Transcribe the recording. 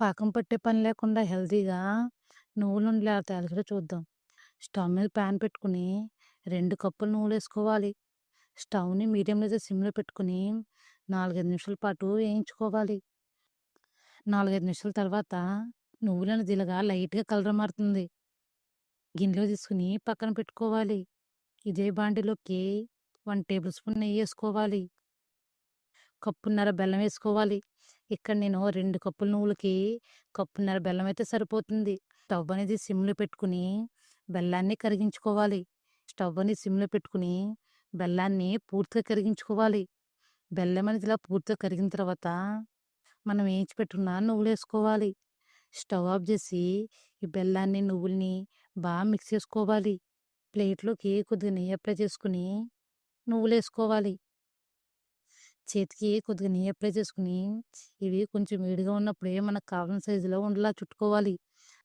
పాకం పట్టే పని లేకుండా హెల్తీగా నువ్వులుండలు ఎలా తయారు చూద్దాం. స్టవ్ మీద పాన్ పెట్టుకొని రెండు కప్పులు నువ్వులు వేసుకోవాలి స్టవ్‌ని మీడియం లేదా సిమ్‌లో పెట్టుకొని 4, 5 నిమిషాల పాటు వేయించుకోవాలి. 4, 5 నిమిషాల తర్వాత నువ్వులను దిలగా లైట్‌గా కలర్ మారుతుంది. గిన్నెలో తీసుకొని పక్కన పెట్టుకోవాలి. ఇదే బాండీలోకి 1 టేబుల్ స్పూన్ నెయ్యేసుకోవాలి. కప్పున్నర బెల్లం వేసుకోవాలి. ఇక్కడ నేను రెండు కప్పుల నువ్వులకి కప్పున్నర బెల్లం అయితే సరిపోతుంది. స్టవ్ అనేది సిమ్‌లో పెట్టుకుని బెల్లాన్ని కరిగించుకోవాలి. స్టవ్ అనేది సిమ్‌లో పెట్టుకుని బెల్లాన్ని పూర్తిగా కరిగించుకోవాలి. బెల్లం అనేది ఇలా పూర్తిగా కరిగిన తర్వాత మనం వేయించి పెట్టుకున్న నువ్వులు వేసుకోవాలి స్టవ్ ఆఫ్ చేసి ఈ బెల్లాన్ని, నువ్వుల్ని బాగా మిక్స్ చేసుకోవాలి. ప్లేట్‌లోకి కొద్దిగా నెయ్యి అప్లై చేసుకొని నువ్వులేసుకోవాలి. చేతికి కొద్దిగా నెయ్యి అప్లై చేసుకుని ఇవి కొంచెం వేడిగా ఉన్నప్పుడే మనకు కావాల్సిన సైజులో ఉండలా చుట్టుకోవాలి.